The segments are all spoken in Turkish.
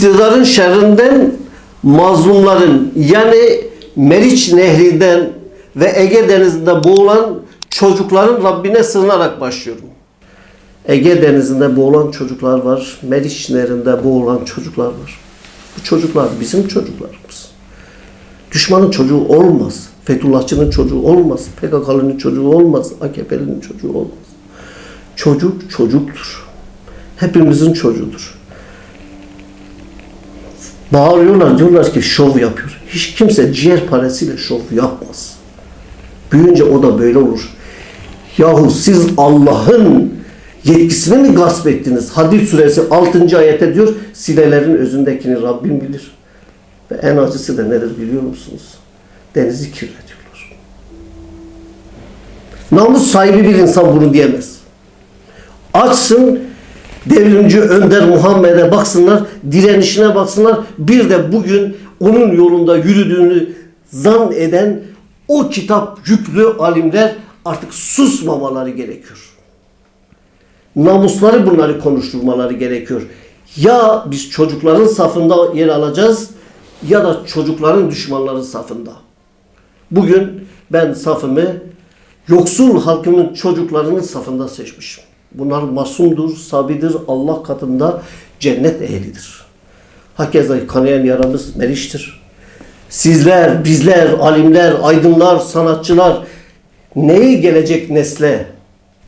iktidarın şerrinden mazlumların yani Meriç Nehri'nden ve Ege Denizi'nde boğulan çocukların Rabbine sığınarak başlıyorum. Ege Denizi'nde boğulan çocuklar var. Meriç Nehri'nde boğulan çocuklar var. Bu çocuklar bizim çocuklarımız. Düşmanın çocuğu olmaz. Fethullahçının çocuğu olmaz. PKK'lının çocuğu olmaz. AKP'linin çocuğu olmaz. Çocuk çocuktur. Hepimizin çocuğudur. Bağırıyorlar diyorlar ki şov yapıyor. Hiç kimse ciğer parasıyla şov yapmaz. Büyüyünce o da böyle olur. Yahu siz Allah'ın yetkisini mi gasp ettiniz? Hadid suresi 6. ayette diyor silelerin özündekini Rabbim bilir. Ve en acısı da nedir biliyor musunuz? Denizi kirletiyorlar. Namus sahibi bir insan bunu diyemez. Açsın devrimci Önder Muhammed'e baksınlar, direnişine baksınlar. Bir de bugün onun yolunda yürüdüğünü zan eden o kitap yüklü alimler artık susmamaları gerekiyor. Namusları bunları konuşturmaları gerekiyor. Ya biz çocukların safında yer alacağız ya da çocukların düşmanların safında. Bugün ben safımı yoksul halkımın çocuklarının safında seçmişim. Bunlar masumdur, sabidir, Allah katında cennet ehlidir. Hakeza kanayan yaramız Meriç'tir. Sizler, bizler, alimler, aydınlar, sanatçılar neyi gelecek nesle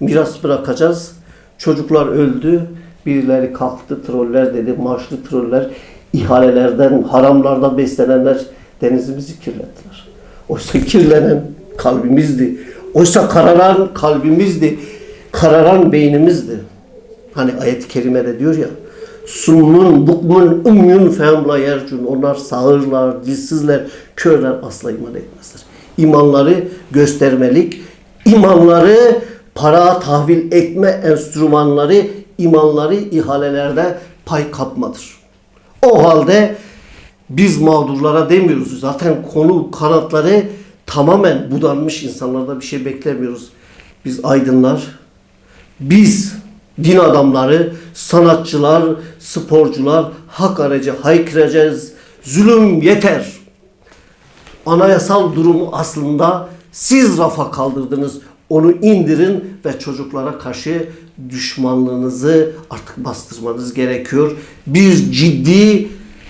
miras bırakacağız? Çocuklar öldü, birileri kalktı, troller dedi, marşlı troller, ihalelerden, haramlardan beslenenler denizimizi kirlettiler. Oysa kirlenen kalbimizdi. Oysa kararan kalbimizdi. Kararan beynimizdi. Hani ayet-i kerimede diyor ya Summun, bukmun, ümyün femla yercun. Onlar sağırlar, dilsizler, körler asla iman etmezler. İmanları göstermelik, imanları para tahvil etme enstrümanları, imanları ihalelerde pay kapmadır. O halde biz mağdurlara demiyoruz. Zaten konu kanatları tamamen budanmış insanlarda bir şey beklemiyoruz. Biz aydınlar, biz din adamları, sanatçılar, sporcular hak aracı haykıracağız. Zulüm yeter. Anayasal durumu aslında siz rafa kaldırdınız. Onu indirin ve çocuklara karşı düşmanlığınızı artık bastırmanız gerekiyor. Bir ciddi,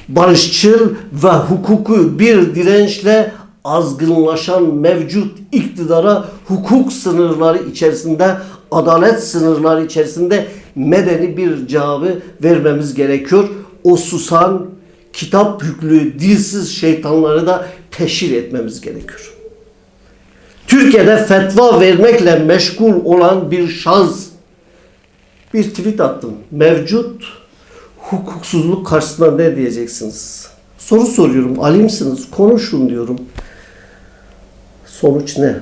barışçıl ve hukuku bir dirençle azgınlaşan mevcut iktidara hukuk sınırları içerisinde, adalet sınırları içerisinde medeni bir cevabı vermemiz gerekiyor. O susan, kitap yüklü, dilsiz şeytanları da teşhir etmemiz gerekiyor. Türkiye'de fetva vermekle meşgul olan bir şahıs bir tweet attım. Mevcut hukuksuzluk karşısında ne diyeceksiniz? Soru soruyorum. Alimsiniz. Konuşun diyorum. Sonuç ne?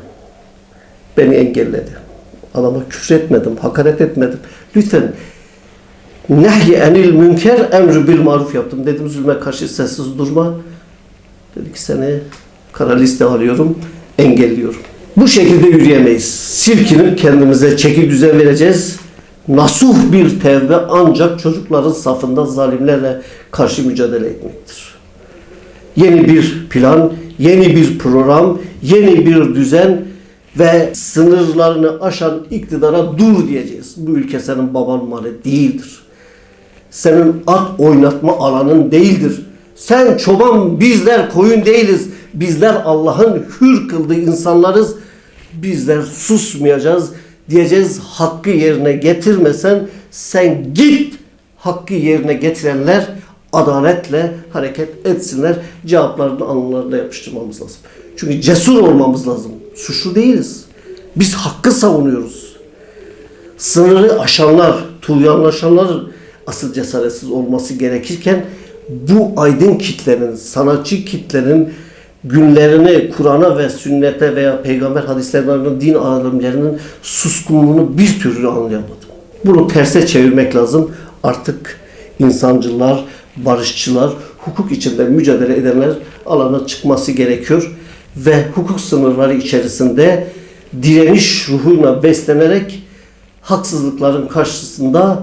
Beni engelledi. Adama küfür etmedim, hakaret etmedim. Lütfen nehy enil münker emri bil maruf yaptım. Dedim zulme karşı sessiz durma. Dedi ki seni kara liste alıyorum, engelliyorum. Bu şekilde yürüyemeyiz. Silkinip kendimize çeki düzen vereceğiz. Nasuh bir tevbe ancak çocukların safında zalimlerle karşı mücadele etmektir. Yeni bir plan, yeni bir program, yeni bir düzen ve sınırlarını aşan iktidara dur diyeceğiz. Bu ülke senin baban malı değildir. Senin at oynatma alanın değildir. Sen çoban bizler koyun değiliz. Bizler Allah'ın hür kıldığı insanlarız. Bizler susmayacağız. Diyeceğiz hakkı yerine getirmesen sen git hakkı yerine getirenler adaletle hareket etsinler. Cevaplarını alınlarına yapıştırmamız lazım. Çünkü cesur olmamız lazım. Suçlu değiliz. Biz hakkı savunuyoruz. Sınırı aşanlar, tuğyanlaşanlar asıl cesaretsiz olması gerekirken bu aydın kitlenin, sanatçı kitlenin günlerini Kur'an'a ve sünnete veya peygamber hadislerinin, din alimlerinin suskunluğunu bir türlü anlayamadım. Bunu terse çevirmek lazım. Artık insancılar, barışçılar, hukuk içinde mücadele edenler alana çıkması gerekiyor ve hukuk sınırları içerisinde direniş ruhuna beslenerek haksızlıkların karşısında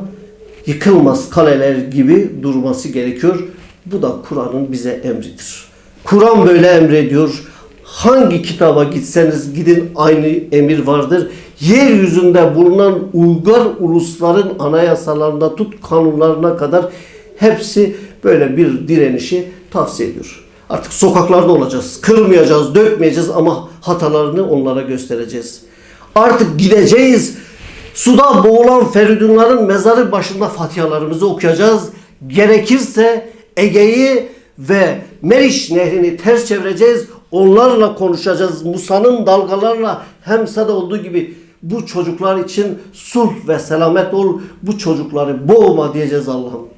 yıkılmaz kaleler gibi durması gerekiyor. Bu da Kur'an'ın bize emridir. Kur'an böyle emrediyor. Hangi kitaba gitseniz gidin aynı emir vardır. Yeryüzünde bulunan uygar ulusların anayasalarında tut kanunlarına kadar hepsi böyle bir direnişi tavsiye ediyor. Artık sokaklarda olacağız. Kırmayacağız, dökmeyeceğiz ama hatalarını onlara göstereceğiz. Artık gideceğiz. Suda boğulan Feridunların mezarı başında fatihalarımızı okuyacağız. Gerekirse Ege'yi ve Meriç nehrini ters çevireceğiz. Onlarla konuşacağız. Musa'nın dalgalarla Hemsa'da olduğu gibi bu çocuklar için sulh ve selamet ol. Bu çocukları boğma diyeceğiz Allah'ım.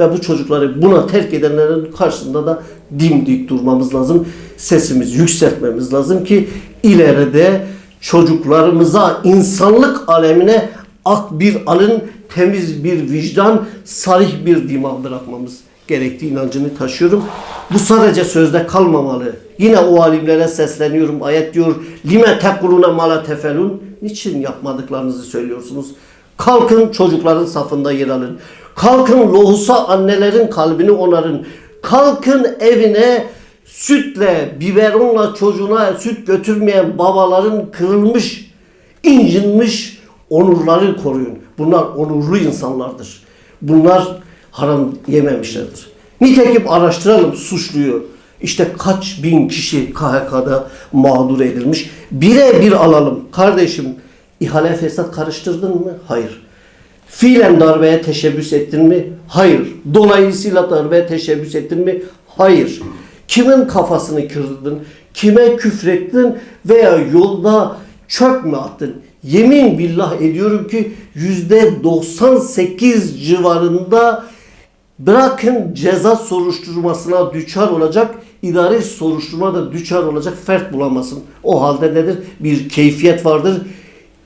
Ve bu çocukları buna terk edenlerin karşısında da dimdik durmamız lazım. Sesimizi yükseltmemiz lazım ki ileride çocuklarımıza insanlık alemine ak bir alın, temiz bir vicdan, sarih bir dima bırakmamız gerektiği inancını taşıyorum. Bu sadece sözde kalmamalı. Yine o alimlere sesleniyorum. Ayet diyor: "Lime tekuluna mala tefelun?" Niçin yapmadıklarınızı söylüyorsunuz? Kalkın çocukların safında yer alın. Kalkın lohusa annelerin kalbini onarın. Kalkın evine sütle, biberonla çocuğuna süt götürmeyen babaların kırılmış, incinmiş onurları koruyun. Bunlar onurlu insanlardır. Bunlar haram yememişlerdir. Nitekim araştıralım suçluyu. İşte kaç bin kişi KHK'da mağdur edilmiş. Birebir alalım. Kardeşim ihale fesat karıştırdın mı? Hayır. Fiilen darbeye teşebbüs ettin mi? Hayır. Dolayısıyla darbeye teşebbüs ettin mi? Hayır. Kimin kafasını kırdın? Kime küfrettin? Veya yolda çöp mü attın? Yemin billah ediyorum ki yüzde 98 civarında bırakın ceza soruşturmasına düçar olacak, idari soruşturma da düçar olacak fert bulamasın. O halde nedir? Bir keyfiyet vardır.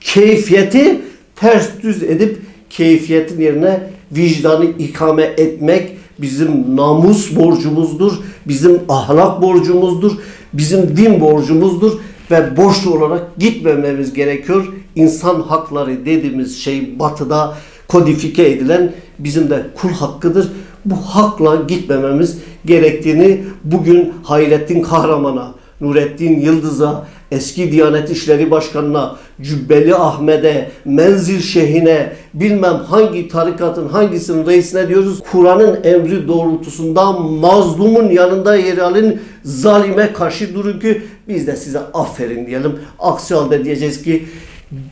Keyfiyeti ters düz edip keyfiyetin yerine vicdanı ikame etmek bizim namus borcumuzdur, bizim ahlak borcumuzdur, bizim din borcumuzdur ve borçlu olarak gitmememiz gerekiyor. İnsan hakları dediğimiz şey batıda kodifike edilen bizim de kul hakkıdır. Bu hakla gitmememiz gerektiğini bugün Hayrettin Kahraman'a, Nurettin Yıldız'a, eski Diyanet İşleri Başkanı'na, Cübbeli Ahmet'e, Menzil Şeyh'ine, bilmem hangi tarikatın hangisinin reisine diyoruz. Kur'an'ın emri doğrultusunda mazlumun yanında yer alın, zalime karşı durun ki biz de size aferin diyelim. Aksi halde diyeceğiz ki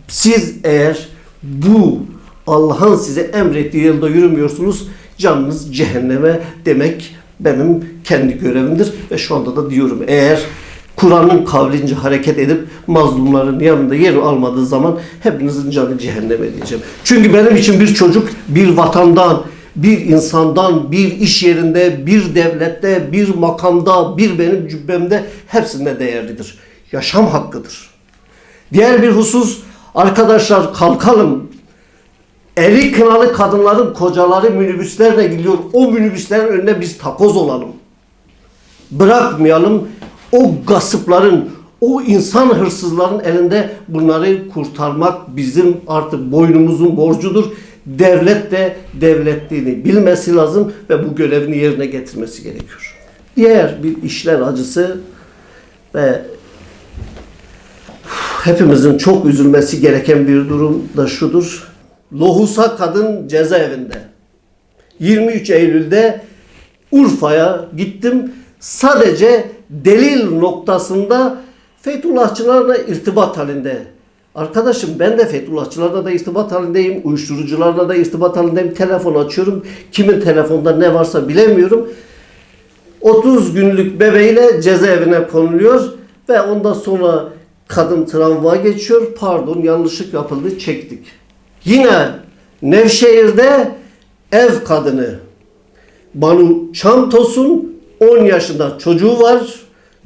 siz eğer bu Allah'ın size emrettiği yolda yürümüyorsunuz, canınız cehenneme demek benim kendi görevimdir ve şu anda da diyorum eğer Kur'an'ın kavlince hareket edip mazlumların yanında yer almadığı zaman hepinizin canı cehenneme diyeceğim. Çünkü benim için bir çocuk bir vatandan, bir insandan, bir iş yerinde, bir devlette, bir makamda, bir benim cübbemde hepsinde değerlidir. Yaşam hakkıdır. Diğer bir husus arkadaşlar kalkalım. Eli kınalı kadınların kocaları minibüslerle gidiyor. O minibüslerin önüne biz takoz olalım. Bırakmayalım o gasıpların, o insan hırsızların elinde bunları kurtarmak bizim artık boynumuzun borcudur. Devlet de devletliğini bilmesi lazım ve bu görevini yerine getirmesi gerekiyor. Diğer bir işler acısı ve hepimizin çok üzülmesi gereken bir durum da şudur. Lohusa kadın cezaevinde. 23 Eylül'de Urfa'ya gittim. Sadece delil noktasında Fethullahçılarla irtibat halinde. Arkadaşım ben de Fethullahçılarla da irtibat halindeyim. Uyuşturucularla da irtibat halindeyim. Telefon açıyorum. Kimin telefonda ne varsa bilemiyorum. 30 günlük bebeğiyle cezaevine konuluyor ve ondan sonra kadın travma geçiyor. Pardon yanlışlık yapıldı çektik. Yine Nevşehir'de ev kadını Banu Çantos'un 10 yaşında çocuğu var.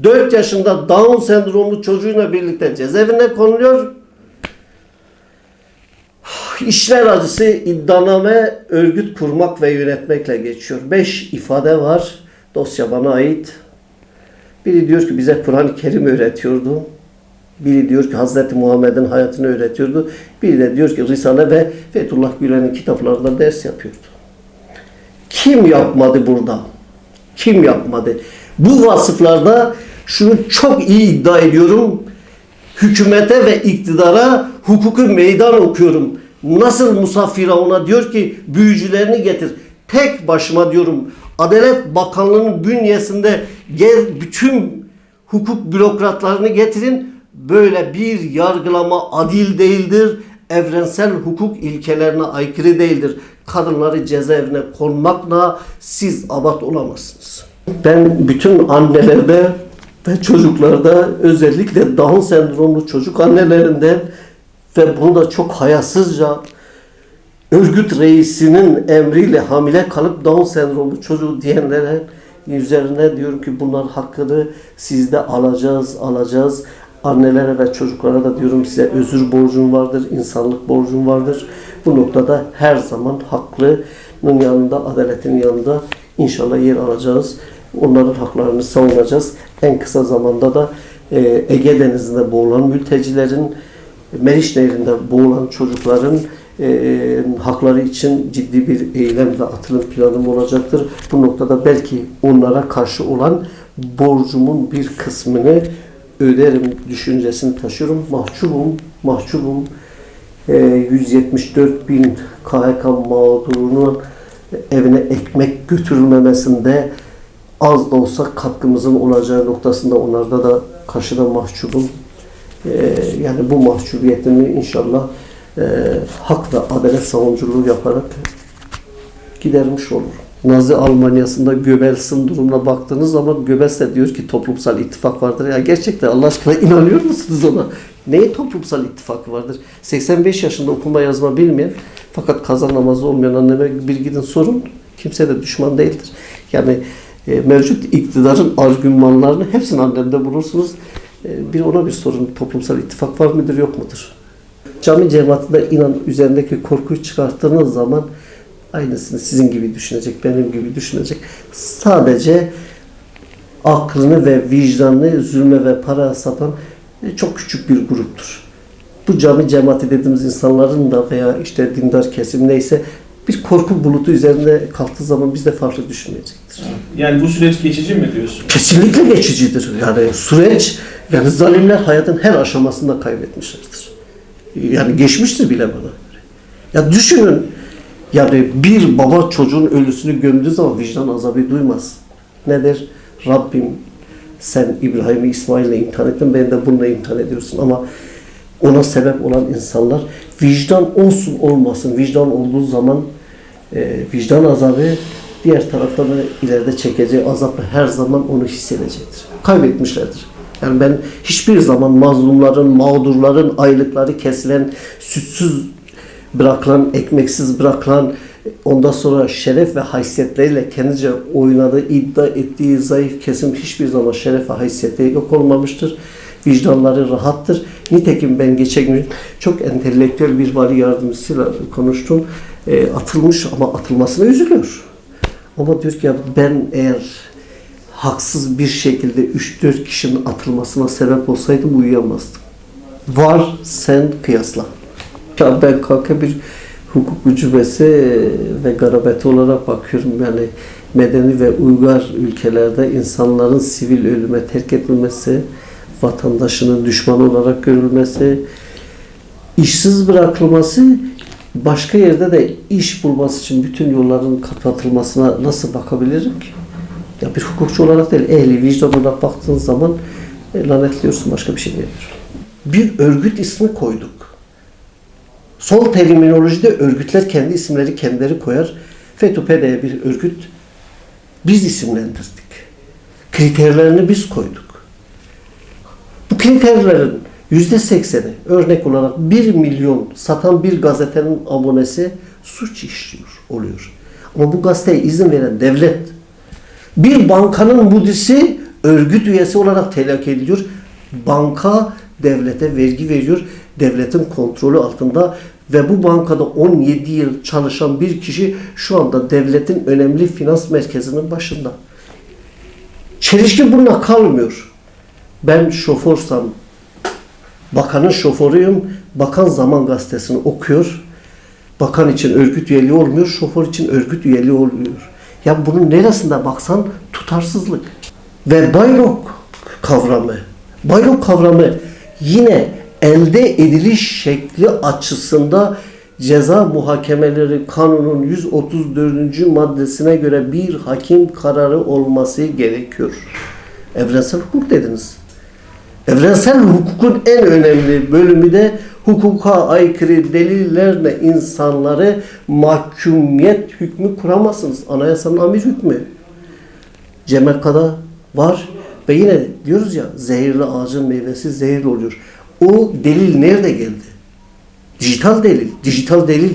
4 yaşında Down sendromlu çocuğuyla birlikte cezaevine konuluyor. İşler acısı iddianame örgüt kurmak ve yönetmekle geçiyor. 5 ifade var. Dosya bana ait. Biri diyor ki bize Kur'an-ı Kerim öğretiyordu. Biri diyor ki Hazreti Muhammed'in hayatını öğretiyordu. Biri de diyor ki Risale ve Fethullah Gülen'in kitaplarında ders yapıyordu. Kim yapmadı burada? Kim yapmadı? Bu vasıflarda şunu çok iyi iddia ediyorum. Hükümete ve iktidara hukuku meydan okuyorum. Nasıl Musa Firavun'a diyor ki büyücülerini getir. Tek başıma diyorum Adalet Bakanlığı'nın bünyesinde gel bütün hukuk bürokratlarını getirin. Böyle bir yargılama adil değildir. Evrensel hukuk ilkelerine aykırı değildir. Kadınları cezaevine konmakla siz abat olamazsınız. Ben bütün annelerde ve çocuklarda özellikle Down sendromlu çocuk annelerinden ve bunu da çok hayasızca örgüt reisinin emriyle hamile kalıp Down sendromlu çocuğu diyenlere üzerine diyorum ki bunlar hakkını sizde alacağız, alacağız. Annelere ve çocuklara da diyorum size özür borcum vardır, insanlık borcum vardır. Bu noktada her zaman haklının yanında, adaletin yanında inşallah yer alacağız. Onların haklarını savunacağız. En kısa zamanda da e, Ege Denizi'nde boğulan mültecilerin, Meriç Nehri'nde boğulan çocukların e, hakları için ciddi bir eylem ve atılım planım olacaktır. Bu noktada belki onlara karşı olan borcumun bir kısmını öderim düşüncesini taşıyorum. Mahcubum, mahcubum. E, 174 bin KHK mağdurunun evine ekmek götürülmemesinde az da olsa katkımızın olacağı noktasında onlarda da karşıda mahcubum. Ee, yani bu mahcubiyetimi inşallah e, hak ve adalet savunuculuğu yaparak gidermiş olur. Nazi Almanya'sında Göbels'in durumuna baktığınız zaman Göbels de diyor ki toplumsal ittifak vardır. Ya gerçekten Allah aşkına inanıyor musunuz ona? Neye toplumsal ittifak vardır? 85 yaşında okuma yazma bilmeyen fakat kazan namazı olmayan anneme bir gidin sorun. Kimse de düşman değildir. Yani e, mevcut iktidarın argümanlarını hepsini annemde bulursunuz. E, bir ona bir sorun. Toplumsal ittifak var mıdır yok mudur? Cami cemaatinde inan üzerindeki korkuyu çıkarttığınız zaman aynısını sizin gibi düşünecek, benim gibi düşünecek. Sadece aklını ve vicdanını zulme ve para satan e, çok küçük bir gruptur. Bu cami cemaati dediğimiz insanların da veya işte dindar kesim neyse bir korku bulutu üzerinde kalktığı zaman biz de farklı düşünmeyecektir. Yani bu süreç geçici mi diyorsun? Kesinlikle geçicidir. Yani süreç, yani zalimler hayatın her aşamasında kaybetmişlerdir. Yani geçmiştir bile bana. Ya düşünün, yani bir baba çocuğun ölüsünü gömdüğü zaman vicdan azabı duymaz. Ne der? Rabbim sen İbrahim'i İsmail'le imtihan ettin, beni de bununla imtihan ediyorsun. Ama ona sebep olan insanlar vicdan olsun olmasın, vicdan olduğu zaman e, vicdan azabı diğer tarafta da ileride çekeceği azapla her zaman onu hissedecektir. Kaybetmişlerdir. Yani ben hiçbir zaman mazlumların, mağdurların aylıkları kesilen, sütsüz bırakılan, ekmeksiz bırakılan, ondan sonra şeref ve haysiyetleriyle kendince oynadığı, iddia ettiği zayıf kesim hiçbir zaman şeref ve haysiyeti yok olmamıştır. Vicdanları rahattır. Nitekim ben geçen gün çok entelektüel bir vali yardımcısıyla konuştum. E, atılmış ama atılmasına üzülüyor. Ama diyor ki ya ben eğer haksız bir şekilde 3-4 kişinin atılmasına sebep olsaydım uyuyamazdım. Var sen kıyasla. Ben kanka bir hukuk ucubesi ve garabeti olarak bakıyorum yani medeni ve uygar ülkelerde insanların sivil ölüme terk edilmesi, vatandaşının düşman olarak görülmesi, işsiz bırakılması, başka yerde de iş bulması için bütün yolların kapatılmasına nasıl bakabilirim ki? Ya bir hukukçu olarak değil, ehli vicdan olarak baktığın zaman e, lanetliyorsun başka bir şey diyemiyorum. Bir örgüt ismi koyduk. Sol terminolojide örgütler kendi isimleri kendileri koyar. FETÖ-PD'ye bir örgüt biz isimlendirdik. Kriterlerini biz koyduk. Bu kriterlerin yüzde sekseni örnek olarak 1 milyon satan bir gazetenin abonesi suç işliyor oluyor. Ama bu gazeteye izin veren devlet bir bankanın mudisi örgüt üyesi olarak telakki ediliyor. Banka devlete vergi veriyor. Devletin kontrolü altında ve bu bankada 17 yıl çalışan bir kişi şu anda devletin önemli finans merkezinin başında. Çelişki bununla kalmıyor. Ben şoförsam, bakanın şoförüyüm, bakan Zaman Gazetesi'ni okuyor. Bakan için örgüt üyeliği olmuyor, şoför için örgüt üyeliği oluyor. Ya bunun neresinde baksan tutarsızlık. Ve baylok kavramı. Baylok kavramı yine elde ediliş şekli açısında ceza muhakemeleri kanunun 134. maddesine göre bir hakim kararı olması gerekiyor. Evrensel hukuk dediniz. Evrensel hukukun en önemli bölümü de hukuka aykırı delillerle insanları mahkumiyet hükmü kuramazsınız. Anayasanın amir hükmü. Cemekka'da var ve yine diyoruz ya zehirli ağacın meyvesi zehirli oluyor. O delil nerede geldi? Dijital delil. Dijital delil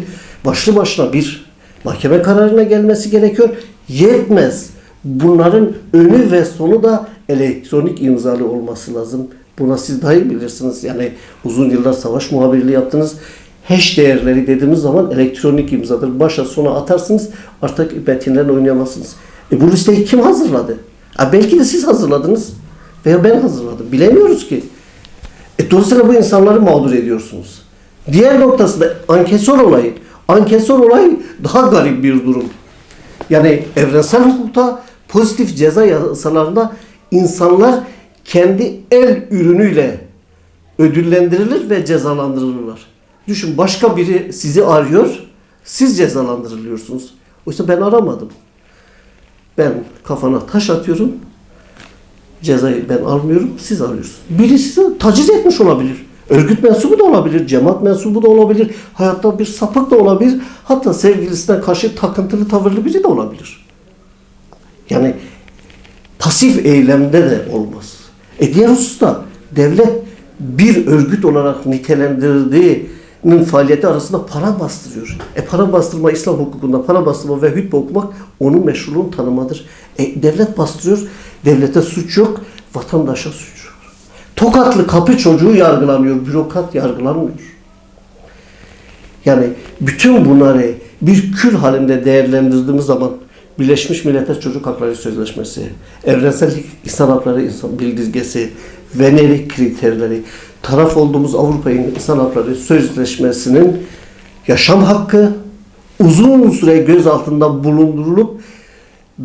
başlı başına bir mahkeme kararına gelmesi gerekiyor. Yetmez. Bunların önü ve sonu da elektronik imzalı olması lazım. Buna siz daha iyi bilirsiniz. Yani uzun yıllar savaş muhabirliği yaptınız. Hash değerleri dediğimiz zaman elektronik imzadır. Başa sona atarsınız artık metinlerle oynayamazsınız. E bu listeyi kim hazırladı? Ha belki de siz hazırladınız veya ben hazırladım. Bilemiyoruz ki. E dolayısıyla bu insanları mağdur ediyorsunuz. Diğer noktası da ankesör olayı. Ankesör olayı daha garip bir durum. Yani evrensel hukukta pozitif ceza yasalarında insanlar kendi el ürünüyle ödüllendirilir ve cezalandırılırlar. Düşün başka biri sizi arıyor, siz cezalandırılıyorsunuz. Oysa ben aramadım. Ben kafana taş atıyorum, cezayı ben almıyorum, siz alıyorsunuz. Biri sizi taciz etmiş olabilir. Örgüt mensubu da olabilir, cemaat mensubu da olabilir, hayatta bir sapık da olabilir, hatta sevgilisine karşı takıntılı tavırlı biri de olabilir. Yani pasif eylemde de olmaz. E diğer hususta devlet bir örgüt olarak nitelendirdiğinin faaliyeti arasında para bastırıyor. E para bastırma İslam hukukunda para bastırma ve hutbe okumak onun meşruluğunu tanımadır. E devlet bastırıyor, devlete suç yok, vatandaşa suç yok. Tokatlı kapı çocuğu yargılanıyor, bürokrat yargılanmıyor. Yani bütün bunları bir kül halinde değerlendirdiğimiz zaman Birleşmiş Milletler Çocuk Hakları Sözleşmesi, Evrensel İnsan Hakları İnsan Bildirgesi, Venedik kriterleri, taraf olduğumuz Avrupa İnsan Hakları Sözleşmesi'nin yaşam hakkı uzun süre göz altında bulundurulup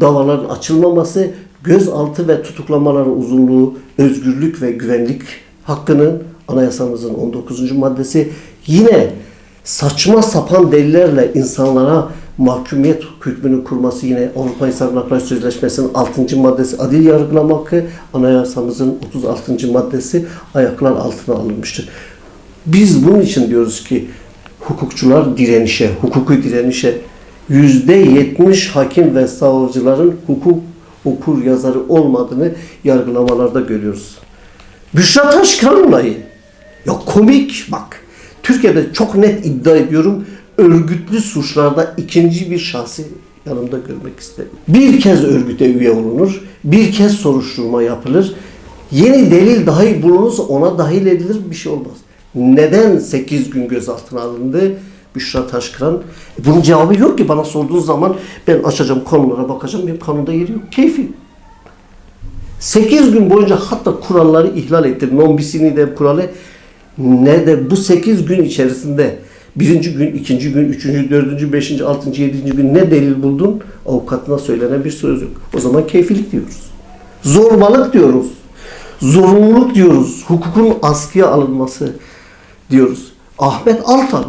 davaların açılmaması, gözaltı ve tutuklamaların uzunluğu, özgürlük ve güvenlik hakkının anayasamızın 19. maddesi yine saçma sapan delillerle insanlara mahkumiyet hükmünü kurması yine Avrupa İnsan Hakları Sözleşmesi'nin 6. maddesi adil yargılama hakkı anayasamızın 36. maddesi ayaklar altına alınmıştır. Biz bunun için diyoruz ki hukukçular direnişe, hukuki direnişe yüzde yetmiş hakim ve savcıların hukuk okur yazarı olmadığını yargılamalarda görüyoruz. Büşra Taşkıran olayı. Ya komik bak. Türkiye'de çok net iddia ediyorum örgütlü suçlarda ikinci bir şahsı yanımda görmek isterim. Bir kez örgüte üye olunur, bir kez soruşturma yapılır. Yeni delil dahi bulunursa ona dahil edilir bir şey olmaz. Neden 8 gün gözaltına alındı? Büşra Taşkıran. E bunun cevabı yok ki bana sorduğunuz zaman ben açacağım konulara bakacağım. Benim kanunda yeri yok. Keyfi. 8 gün boyunca hatta kuralları ihlal etti. Non bisini de kuralı ne de bu 8 gün içerisinde birinci gün, ikinci gün, üçüncü, dördüncü, beşinci, altıncı, yedinci gün ne delil buldun? Avukatına söylenen bir söz yok. O zaman keyfilik diyoruz. Zorbalık diyoruz. Zorunluluk diyoruz. Hukukun askıya alınması diyoruz. Ahmet Altan.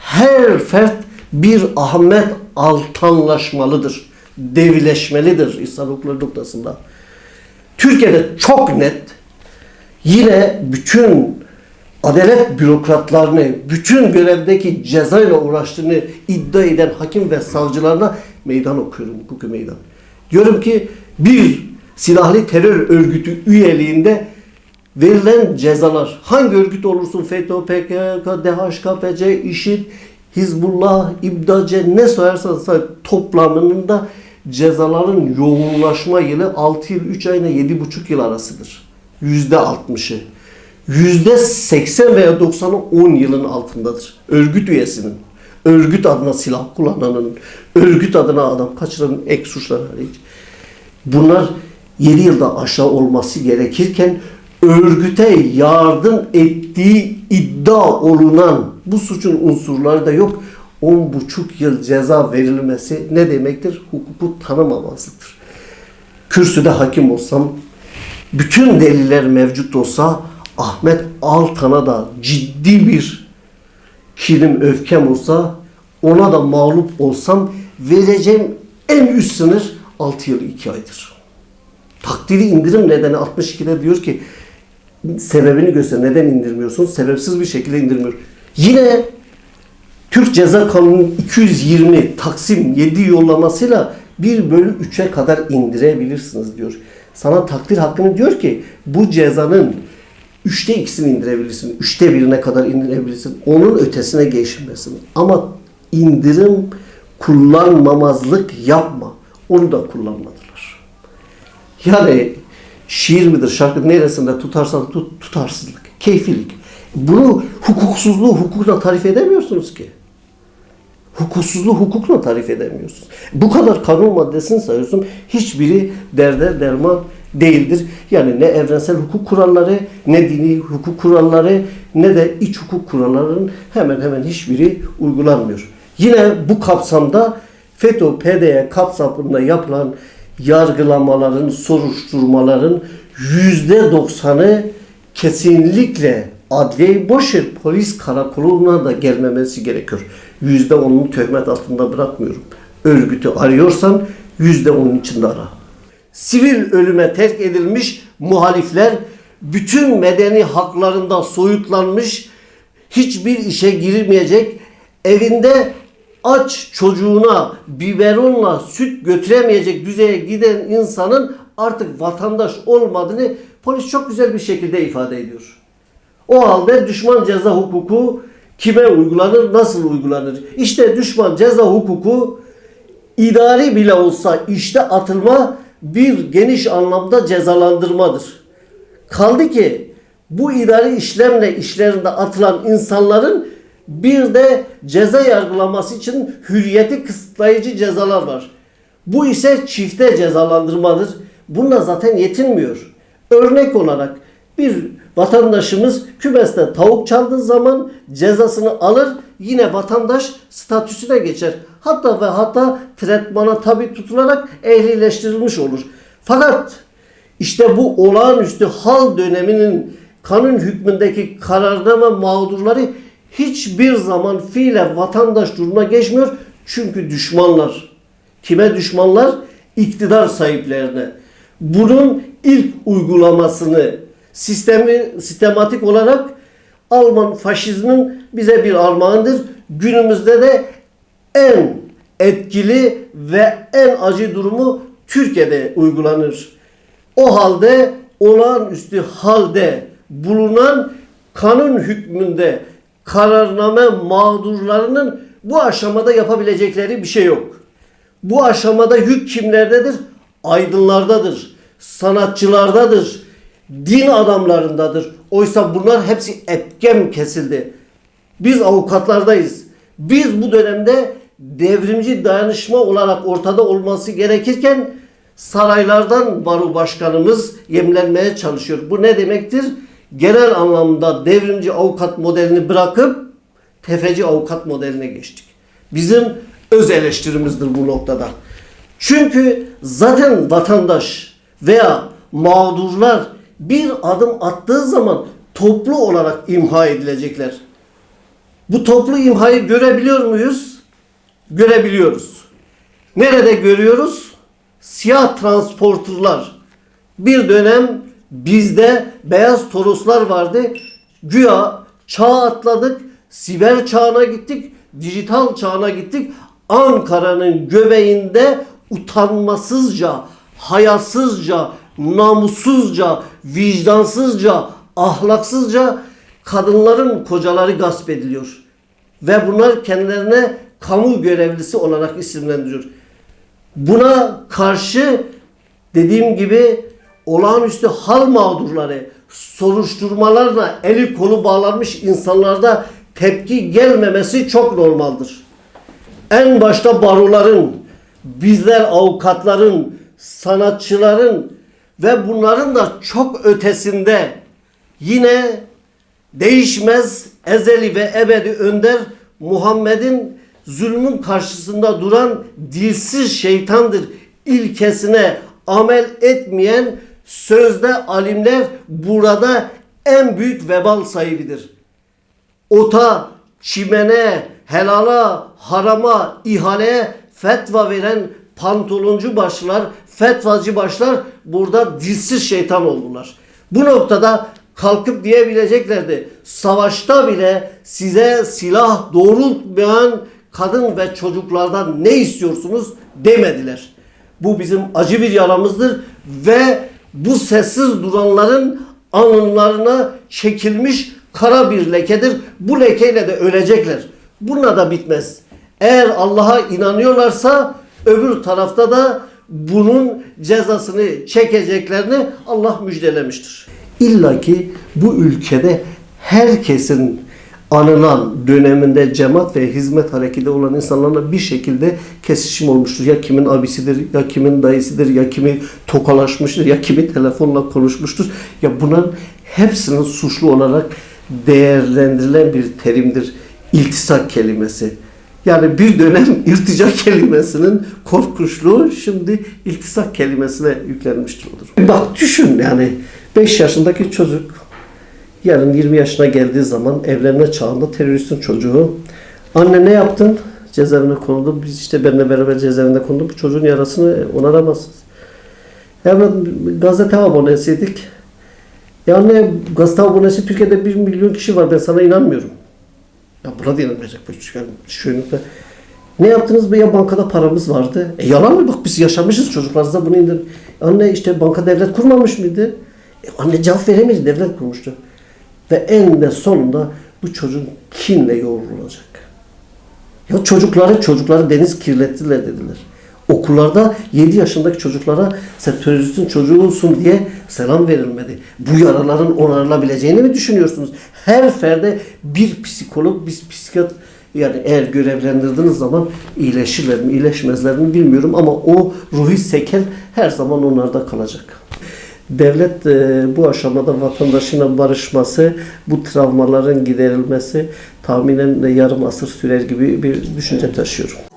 Her fert bir Ahmet Altanlaşmalıdır. Devileşmelidir İnsan hukukları noktasında. Türkiye'de çok net yine bütün adalet bürokratlarını, bütün görevdeki cezayla uğraştığını iddia eden hakim ve savcılarına meydan okuyorum, hukuki meydan. Diyorum ki bir silahlı terör örgütü üyeliğinde verilen cezalar hangi örgüt olursun FETÖ, PKK, DHKPC, IŞİD, Hizbullah, İbdace ne sayarsanız say toplamının da cezaların yoğunlaşma yılı 6 yıl 3 ay ile 7,5 yıl arasıdır. Yüzde 60'ı. Yüzde 80 veya 90'ı 10 yılın altındadır. Örgüt üyesinin, örgüt adına silah kullananın, örgüt adına adam kaçıranın ek suçları hariç. Bunlar 7 yılda aşağı olması gerekirken örgüte yardım ettiği iddia olunan bu suçun unsurları da yok. 10 buçuk yıl ceza verilmesi ne demektir? Hukuku tanımamazlıktır. Kürsüde hakim olsam, bütün deliller mevcut olsa Ahmet Altan'a da ciddi bir kirim öfkem olsa ona da mağlup olsam vereceğim en üst sınır 6 yıl 2 aydır. Takdiri indirim nedeni 62'de diyor ki sebebini göster. Neden indirmiyorsun? Sebepsiz bir şekilde indirmiyor. Yine Türk Ceza Kanunu 220 Taksim 7 yollamasıyla 1 bölü 3'e kadar indirebilirsiniz diyor. Sana takdir hakkını diyor ki bu cezanın üçte ikisini indirebilirsin. Üçte birine kadar indirebilirsin. Onun ötesine geçmesin. Ama indirim kullanmamazlık yapma. Onu da kullanmadılar. Yani şiir midir, şarkı neresinde tutarsan tut, tutarsızlık, keyfilik. Bunu hukuksuzluğu hukukla tarif edemiyorsunuz ki. Hukuksuzluğu hukukla tarif edemiyorsunuz. Bu kadar kanun maddesini sayıyorsun. Hiçbiri derde derman değildir. Yani ne evrensel hukuk kuralları, ne dini hukuk kuralları, ne de iç hukuk kurallarının hemen hemen hiçbiri uygulanmıyor. Yine bu kapsamda FETÖ, PDY kapsamında yapılan yargılamaların, soruşturmaların yüzde doksanı kesinlikle adliyeyi boş ver, polis karakoluna da gelmemesi gerekiyor. Yüzde onunu töhmet altında bırakmıyorum. Örgütü arıyorsan yüzde onun içinde ara. Sivil ölüme terk edilmiş muhalifler bütün medeni haklarında soyutlanmış, hiçbir işe girmeyecek, evinde aç çocuğuna biberonla süt götüremeyecek düzeye giden insanın artık vatandaş olmadığını polis çok güzel bir şekilde ifade ediyor. O halde düşman ceza hukuku kime uygulanır, nasıl uygulanır? İşte düşman ceza hukuku idari bile olsa işte atılma bir geniş anlamda cezalandırmadır. Kaldı ki bu idari işlemle işlerinde atılan insanların bir de ceza yargılaması için hürriyeti kısıtlayıcı cezalar var. Bu ise çifte cezalandırmadır. Bununla zaten yetinmiyor. Örnek olarak bir vatandaşımız kümeste tavuk çaldığı zaman cezasını alır yine vatandaş statüsüne geçer. Hatta ve hatta tretmana tabi tutularak ehlileştirilmiş olur. Fakat işte bu olağanüstü hal döneminin kanun hükmündeki kararname mağdurları hiçbir zaman fiile vatandaş durumuna geçmiyor. Çünkü düşmanlar. Kime düşmanlar? İktidar sahiplerine. Bunun ilk uygulamasını sistemi sistematik olarak Alman faşizmin bize bir armağandır. Günümüzde de en etkili ve en acı durumu Türkiye'de uygulanır. O halde olağanüstü halde bulunan kanun hükmünde kararname mağdurlarının bu aşamada yapabilecekleri bir şey yok. Bu aşamada yük kimlerdedir? Aydınlardadır, sanatçılardadır, din adamlarındadır. Oysa bunlar hepsi etken kesildi. Biz avukatlardayız. Biz bu dönemde devrimci dayanışma olarak ortada olması gerekirken saraylardan baro başkanımız yemlenmeye çalışıyor. Bu ne demektir? Genel anlamda devrimci avukat modelini bırakıp tefeci avukat modeline geçtik. Bizim öz eleştirimizdir bu noktada. Çünkü zaten vatandaş veya mağdurlar bir adım attığı zaman toplu olarak imha edilecekler. Bu toplu imhayı görebiliyor muyuz? Görebiliyoruz. Nerede görüyoruz? Siyah transporterlar. Bir dönem bizde beyaz toroslar vardı. Güya çağ atladık, siber çağına gittik, dijital çağına gittik. Ankara'nın göbeğinde utanmasızca, hayasızca, namussuzca, vicdansızca, ahlaksızca kadınların kocaları gasp ediliyor. Ve bunlar kendilerine kamu görevlisi olarak isimlendiriyor. Buna karşı dediğim gibi olağanüstü hal mağdurları, soruşturmalarla eli kolu bağlanmış insanlarda tepki gelmemesi çok normaldir. En başta baroların, bizler avukatların, sanatçıların ve bunların da çok ötesinde yine değişmez ezeli ve ebedi önder Muhammed'in zulmün karşısında duran dilsiz şeytandır ilkesine amel etmeyen sözde alimler burada en büyük vebal sahibidir. Ota, çimene, helala, harama, ihaleye fetva veren pantoloncu başlar, fetvacı başlar burada dilsiz şeytan oldular. Bu noktada kalkıp diyebileceklerdi. Savaşta bile size silah doğrultmayan kadın ve çocuklardan ne istiyorsunuz demediler. Bu bizim acı bir yaramızdır ve bu sessiz duranların alınlarına çekilmiş kara bir lekedir. Bu lekeyle de ölecekler. Bununla da bitmez. Eğer Allah'a inanıyorlarsa öbür tarafta da bunun cezasını çekeceklerini Allah müjdelemiştir. İlla ki bu ülkede herkesin anılan döneminde cemaat ve hizmet hareketi olan insanlarla bir şekilde kesişim olmuştur. Ya kimin abisidir, ya kimin dayısıdır, ya kimi tokalaşmıştır, ya kimi telefonla konuşmuştur. Ya bunların hepsinin suçlu olarak değerlendirilen bir terimdir. İltisak kelimesi. Yani bir dönem irtica kelimesinin korkunçluğu şimdi iltisak kelimesine yüklenmiştir olur. Bak düşün yani 5 yaşındaki çocuk yarın 20 yaşına geldiği zaman evlenme çağında teröristin çocuğu. Anne ne yaptın? Cezaevine konuldu. Biz işte benimle beraber cezaevine konuldu. Bu çocuğun yarasını onaramazsınız. Evlat gazete abonesiydik. Ya anne gazete abonesi Türkiye'de 1 milyon kişi var. Ben sana inanmıyorum. Ya buna da inanmayacak bu çocuk. Yani şöyle ne yaptınız be ya bankada paramız vardı. E yalan mı? Bak biz yaşamışız çocuklarınıza bunu indir. Anne işte banka devlet kurmamış mıydı? E anne cevap veremeyiz devlet kurmuştu. Ve en de sonunda bu çocuğun kimle yoğrulacak? Ya çocukları çocukları deniz kirlettiler dediler. Okullarda 7 yaşındaki çocuklara sen teröristin çocuğusun diye selam verilmedi. Bu yaraların onarılabileceğini mi düşünüyorsunuz? Her ferde bir psikolog, bir psikiyat yani eğer görevlendirdiğiniz zaman iyileşirler mi, iyileşmezler mi bilmiyorum ama o ruhi sekel her zaman onlarda kalacak. Devlet e, bu aşamada vatandaşıyla barışması, bu travmaların giderilmesi tahminen yarım asır sürer gibi bir düşünce taşıyorum.